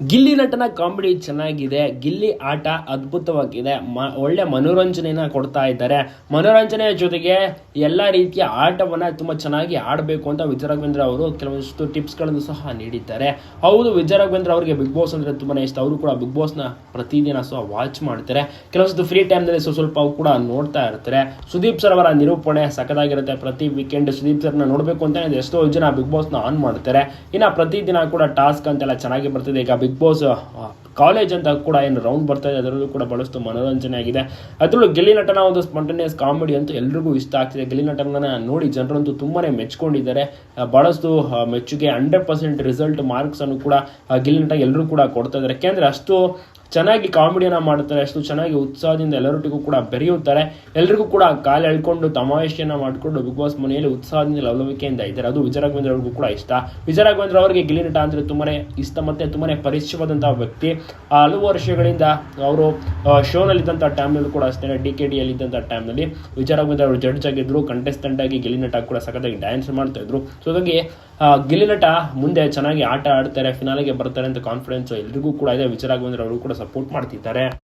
ಗಿಲ್ಲಿ ನಟನ ಕಾಮಿಡಿ ಚೆನ್ನಾಗಿದೆ, ಗಿಲ್ಲಿ ಆಟ ಅದ್ಭುತವಾಗಿದೆ, ಮ, ಒಳ್ಳೆ ಮನೋರಂಜನೆನ ಕೊಡ್ತಾ ಇದ್ದಾರೆ. ಮನೋರಂಜನೆಯ ಜೊತೆಗೆ ಎಲ್ಲ ರೀತಿಯ ಆಟವನ್ನ ತುಂಬಾ ಚೆನ್ನಾಗಿ ಆಡಬೇಕು ಅಂತ ವಿಜಯ ರಾಘವೇಂದ್ರ ಅವರು ಕೆಲವೊಂದಿಷ್ಟು ಟಿಪ್ಸ್ಗಳನ್ನು ಸಹ ನೀಡಿದ್ದಾರೆ. ಹೌದು, ವಿಜಯ ರಾಘವೇಂದ್ರ ಅವರಿಗೆ ಬಿಗ್ ಬಾಸ್ ಅಂದ್ರೆ ತುಂಬಾ ಇಷ್ಟ. ಅವರು ಕೂಡ ಬಿಗ್ ಬಾಸ್ನ ಪ್ರತಿದಿನ ಸಹ ವಾಚ್ ಮಾಡ್ತಾರೆ. ಕೆಲವೊಂದು ಫ್ರೀ ಟೈಮ್ನಲ್ಲಿ ಸ್ವಲ್ಪ ಸ್ವಲ್ಪ ಕೂಡ ನೋಡ್ತಾ ಇರ್ತಾರೆ. ಸುದೀಪ್ ಸರ್ ಅವರ ನಿರೂಪಣೆ ಸಖತ್ತಾಗಿರುತ್ತೆ ಪ್ರತಿ ವೀಕೆಂಡ್ ಸುದೀಪ್ ಸರ್ನ ನೋಡಬೇಕು ಅಂತ ಎಷ್ಟೋ ಜನ ಬಿಗ್ ಬಾಸ್ನ ಆನ್ ಮಾಡ್ತಾರೆ. ಇನ್ನು ಪ್ರತಿದಿನ ಕೂಡ ಟಾಸ್ಕ್ ಅಂತೆಲ್ಲ ಚೆನ್ನಾಗಿ ಬರ್ತಿದೆ. ಈಗ ಬಿಗ್ ಬಾಸ್ ಕಾಲೇಜ್ ಅಂತ ಕೂಡ ಏನು ರೌಂಡ್ ಬರ್ತಾ ಇದೆ, ಅದರಲ್ಲೂ ಕೂಡ ಬಹಳಷ್ಟು ಮನೋರಂಜನೆ ಆಗಿದೆ. ಅದರಲ್ಲೂ ಗಿಲ್ಲಿ ನಟನ ಒಂದು ಸ್ಪಾಂಟೇನಿಯಸ್ ಕಾಮಿಡಿ ಅಂತೂ ಎಲ್ರಿಗೂ ಇಷ್ಟ ಆಗ್ತಿದೆ. ಗಿಲ್ಲಿ ನಟನ ನೋಡಿ ಜನರಂತೂ ತುಂಬಾ ಮೆಚ್ಕೊಂಡಿದ್ದಾರೆ. ಬಳಸ್ತು ಬಹಳಷ್ಟು ಮೆಚ್ಚುಗೆ ಹಂಡ್ರೆಡ್ ಪರ್ಸೆಂಟ್ ರಿಸಲ್ಟ್ ಮಾರ್ಕ್ಸನ್ನು ಕೂಡ ಗೆಲಿ ನಟ ಎಲ್ಲರೂ ಕೂಡ ಕೊಡ್ತಾ ಇದ್ದಾರೆ. ಯಾಕೆಂದರೆ ಅಷ್ಟು ಚೆನ್ನಾಗಿ ಕಾಮಿಡಿಯನ್ನ ಮಾಡ್ತಾರೆ ಅಷ್ಟು ಚೆನ್ನಾಗಿ ಉತ್ಸಾಹದಿಂದ ಎಲ್ಲರೊಟ್ಟಿಗೂ ಕೂಡ ಬೆರೆಯುತ್ತಾರೆ. ಎಲ್ಲರಿಗೂ ಕೂಡ ಕಾಲು ಎಳ್ಕೊಂಡು ತಮಾಷೆಯನ್ನು ಮಾಡಿಕೊಂಡು ಬಿಗ್ ಬಾಸ್ ಮನೆಯಲ್ಲಿ ಉತ್ಸಾಹದಿಂದ ಲವಲವಿಕೆಯಿಂದ ಇದ್ದಾರೆ. ಅದು ವಿಜಯ ರಾಘವೇಂದ್ರ ಅವ್ರಿಗೂ ಕೂಡ ಇಷ್ಟ. ವಿಜಯ ರಾಘವೇಂದ್ರ ಅವರಿಗೆ ಗಿಲ್ಲಿ ನಟ ಅಂದರೆ ತುಂಬಾ ಇಷ್ಟ ಮತ್ತೆ ತುಂಬಾ ಪರಿಚಯವಾದಂತಹ ವ್ಯಕ್ತಿ. ಹಲವು ವರ್ಷಗಳಿಂದ ಅವರು ಶೋನಲ್ಲಿದ್ದಂಥ ಟೈಮ್ನಲ್ಲಿ ಕೂಡ ಅಷ್ಟೇ ಡಿ ಕೆ ಡಿಯಲ್ಲಿ ಇದ್ದಂಥ ಟೈಮ್ನಲ್ಲಿ ವಿಜಯ ಅವರು ಜಡ್ಜ್ ಆಗಿದ್ರು ಕಂಟೆಸ್ಟೆಂಟ್ ಆಗಿ ಗಿಲ್ಲಿ ನಟ ಕೂಡ ಸಖತ್ತಾಗಿ ಡ್ಯಾನ್ಸ್ ಮಾಡ್ತಾ ಇದ್ರು. ಸೊ ಹಾಗಾಗಿ ಗಿಲ್ಲಿ ಮುಂದೆ ಚೆನ್ನಾಗಿ ಆಟ ಆಡ್ತಾರೆ ಫಿನಾಲೆಗೆ ಬರ್ತಾರೆ ಅಂತ ಕಾನ್ಫಿಡೆನ್ಸ್ ಎಲ್ರಿಗೂ ಕೂಡ ಇದೆ. ವಿಚಾರ ಅವರು ಕೂಡ ಸಪೋರ್ಟ್ ಮಾಡ್ತಿದ್ದಾರೆ.